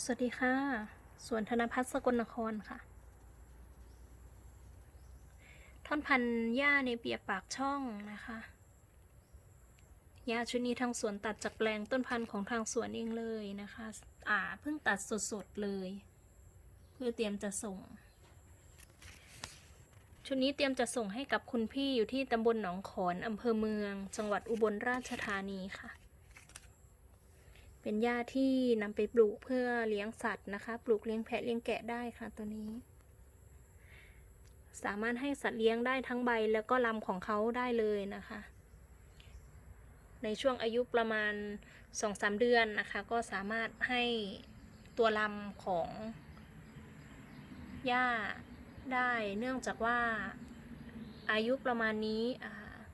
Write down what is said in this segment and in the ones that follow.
สวัสดีค่ะสวนธนพัฒน์สกลนครค่ะ ท่อนพันธุ์หญ้าในเปียกปากช่องนะคะหญ้าชุดนี้ทางสวนตัดจากแปลงต้นพันธุ์ของทางสวนเองเลยนะคะ อ่าเพิ่งตัดสดๆเลย เพื่อเตรียมจะส่ง ชุดนี้เตรียมจะส่งให้กับคุณพี่อยู่ที่ตำบลหนองขอนอำเภอเมือง จังหวัดอุบลราชธานีค่ะ เป็นหญ้าที่นำไปปลูกเพื่อเลี้ยงสัตว์นะคะ ปลูกเลี้ยงแพะเลี้ยงแกะได้ค่ะตัวนี้ สามารถให้สัตว์เลี้ยงได้ทั้งใบแล้วก็ลำของเขาได้เลยนะคะ ในช่วงอายุประมาณ 2-3 เดือนนะคะ ก็สามารถให้ตัวลำของหญ้าได้เนื่องจากว่าอายุประมาณนี้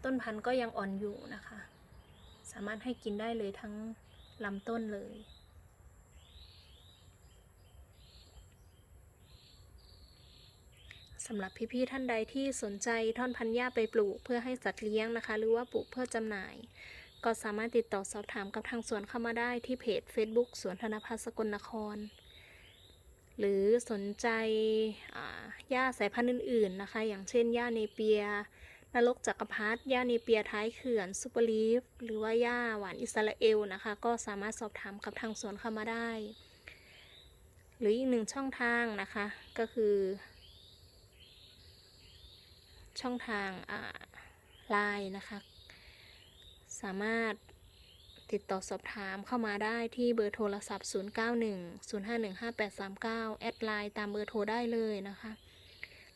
ต้นพันธุ์ก็ยังอ่อนอยู่นะคะ สามารถให้กินได้เลยทั้ง ลำต้นเลย สำหรับพี่ๆท่านใดที่สนใจท่อนพันธุ์หญ้าไปปลูกเพื่อให้สัตว์เลี้ยงนะคะ หรือว่าปลูกเพื่อจำหน่าย ก็สามารถติดต่อสอบถามกับทางสวนเข้ามาได้ที่เพจ Facebook สวนธนพัฒน์สกลนคร หรือสนใจอ่าหญ้าสายพันธุ์อื่นๆนะคะ อย่างเช่นหญ้าเนเปีย นรกจักรพรรดิหญ้าเนเปียท้ายเขื่อนซูเปอร์ลีฟหรือว่าหญ้าหวานอิสราเอลนะคะ ก็สามารถสอบถามกับทางสวนเข้ามาได้ หรืออีกหนึ่งช่องทางนะคะ ก็คือ ช่องทางไลน์นะคะ สามารถติดต่อสอบถามเข้ามาได้ที่เบอร์โทรศัพท์ 0910515839 แอดไลน์ตามเบอร์โทรได้เลยนะคะ